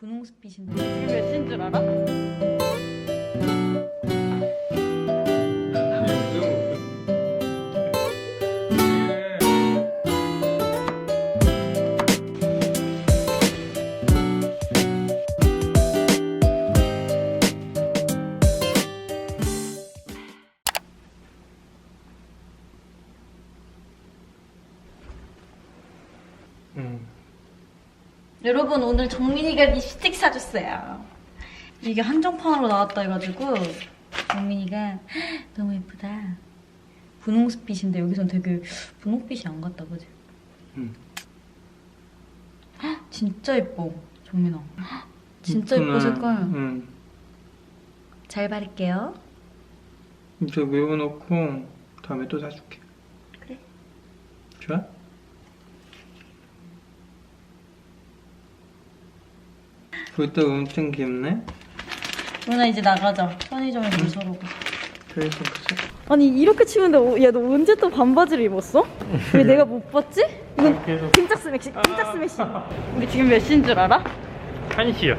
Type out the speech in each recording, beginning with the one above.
분홍빛인데 몇 시인 줄 알아? 여러분 오늘 정민이가 립스틱 사줬어요 이게 한정판으로 나왔다 해가지고 정민이가 너무 예쁘다 분홍빛인데 여기선 되게 분홍빛이 안 같다 그지? 응. 헉, 진짜 예뻐 정민아 헉, 진짜 예뻐. 색깔 응. 잘 바를게요 이제 외워놓고 다음에 또 사줄게. 그래. 좋아? 볼때 엄청 귀엽네. 정민아 이제 나가자 편의점에 물 사러 가 그래서 그래. 아니 이렇게 치는데 야 너 언제 또 반바지를 입었어? 왜 내가 못 봤지? 이건 계속 찐짝 스매시 찐짝 스매시 우리 지금 몇 시인 줄 알아? 한시요.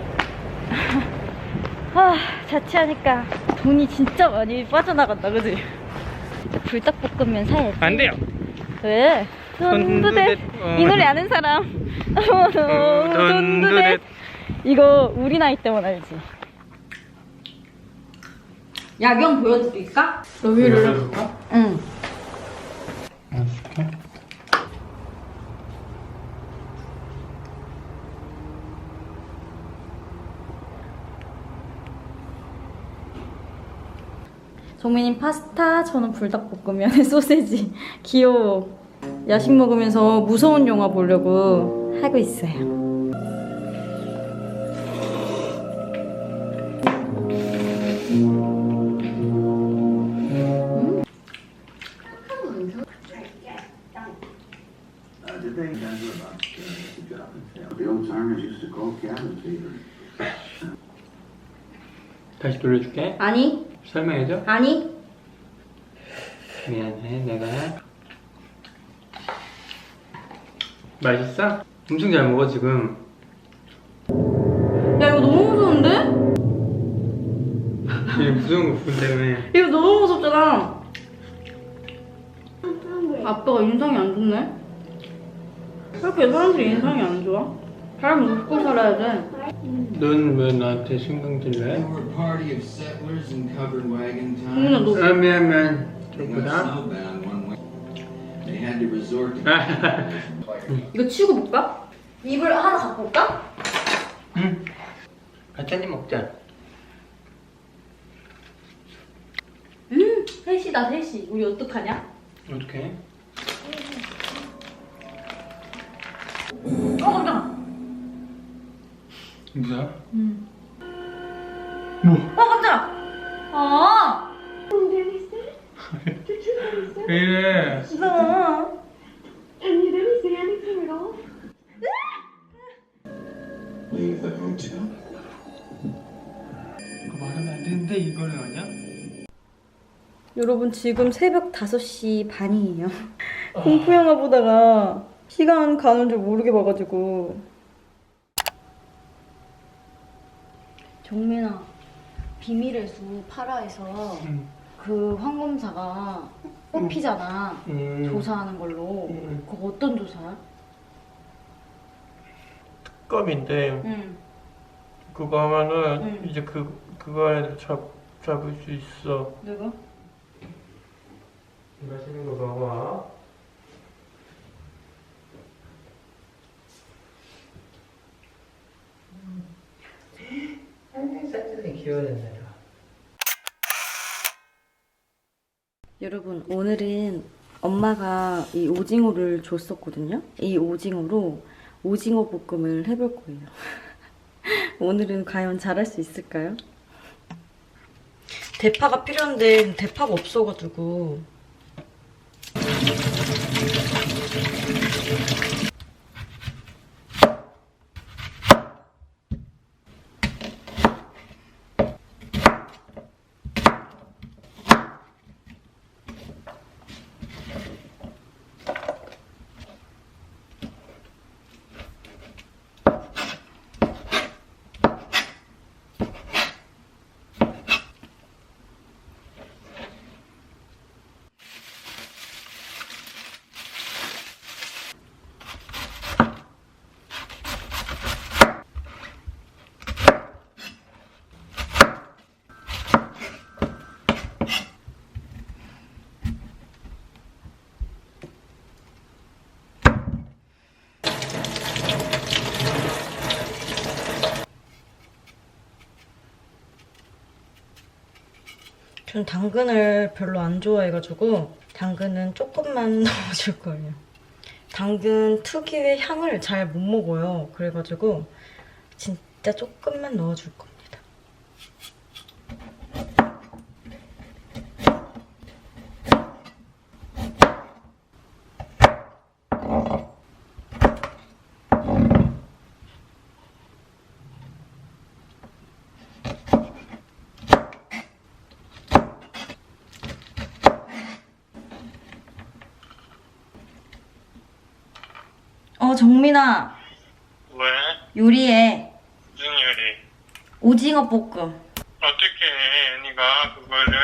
아 자취하니까 돈이 진짜 많이 빠져나간다 그지? 불닭볶음면 사야지 안 돼요. 왜? 돈두대 돈두대. 어. 이 노래 아는 사람 어, 돈두대 이거 우리 나이 때문 알지? 야경 보여드릴까? 여기를 응 해줄게. 정민이 파스타, 저는 불닭볶음면에 소세지. 귀여워. 야식 먹으면서 무서운 영화 보려고 하고 있어요. 돌려줄게. 아니, 설명해줘. 아니. 미안해, 내가. 맛있어? 엄청 잘 먹어 지금. 야, 이거 너무 무서운데? 이게 무서운 거 본다며. 이거 너무 무섭잖아. 아빠가 인상이 안 좋네? 왜 이렇게 사람들이 인상이 안 좋아? 사람 웃고 살아야 돼. 넌 왜 나한테 신경질 They 내? were a party of settlers in covered wagon 정민아, times. 너아 미안 미안. They got 그렇구나. snowbound one way. They had to resort to 이거 치우고 볼까? 이불 하나 갖고 올까? 응. 같이 한입 먹자. 음, 셋이다, 셋이. 우리 어떡하냐? 어떡해? 어, 깜짝아. 무서워? 음. 뭐? 어, 깜짝아. 아, 왜 이래? 무서워. And you didn't say anything at all? leave the hotel. 그거 말하면 안 되는데 이거는 아니야? 여러분 지금 새벽 5시 반이에요. 공포 영화 보다가 시간 가는 줄 모르게 봐가지고. 정민아, 비밀의 숲 파라에서 응. 그 황검사가 뽑히잖아. 음. 조사하는 걸로. 음. 그거 어떤 조사야? 껌인데 응. 그거 하면은 응. 이제 그 그거 안에서 잡 잡을 수 있어. 누구? 맛있는 거먹 어. 귀여워졌네. 여러분 오늘은 엄마가 이 오징어를 줬었거든요. 이 오징어로 오징어 볶음을 해볼 거예요. 오늘은 과연 잘할 수 있을까요? 대파가 필요한데 대파가 없어가지고 전 당근을 별로 안 좋아해가지고 당근은 조금만 넣어줄 거예요. 당근 특유의 향을 잘 못 먹어요. 그래가지고 진짜 조금만 넣어줄 겁니다. 어 정민아 왜? 요리해 무슨 요리? 오징어 볶음 어떻게 해, 애니가 그거를?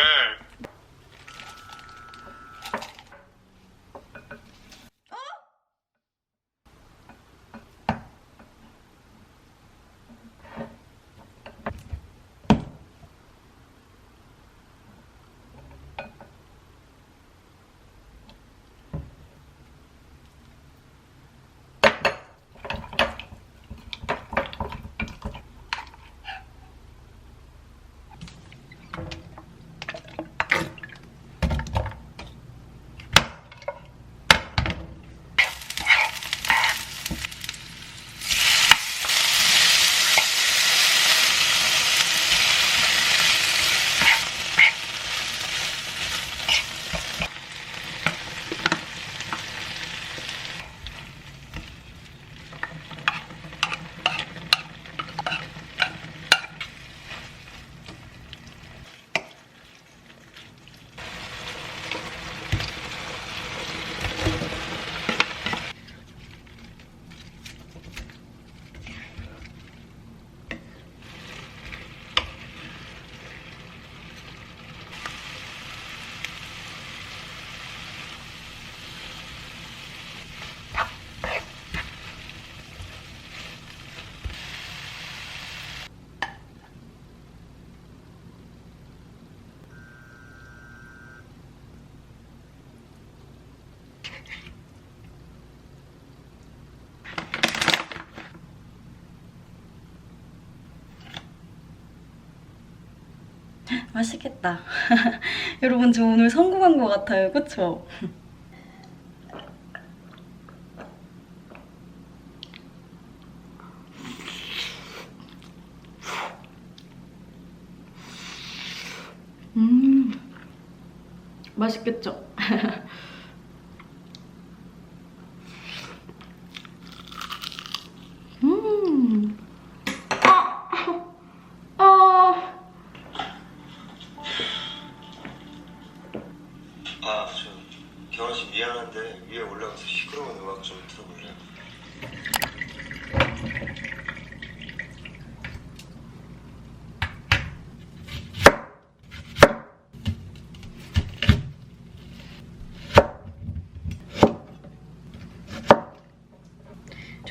맛있겠다 여러분 저 오늘 성공한 것 같아요 그쵸? 음 맛있겠죠? 음. 아, 아. 아, 저 경원 씨 미안한데 위에 올라가서 시끄러운 음악 좀 틀어볼래요?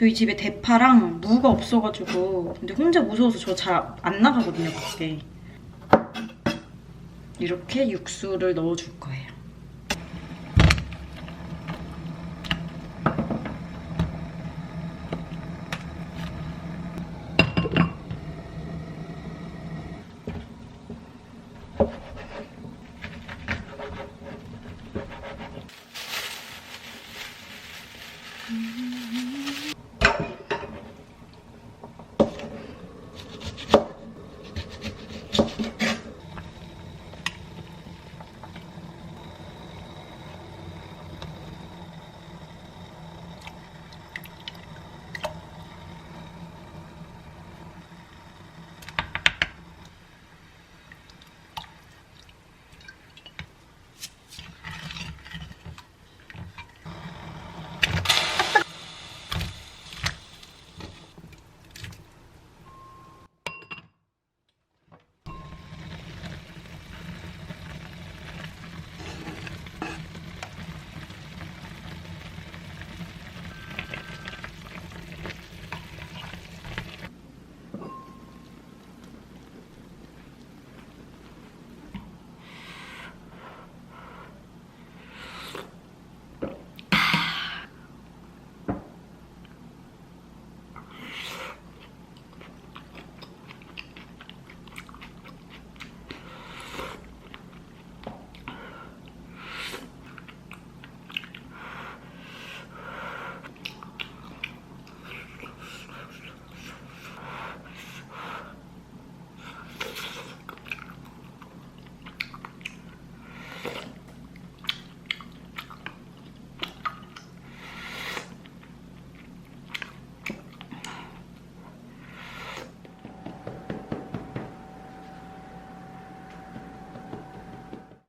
저희 집에 대파랑 무가 없어가지고. 근데 혼자 무서워서 저 잘 안 나가거든요 밖에. 이렇게 육수를 넣어줄 거예요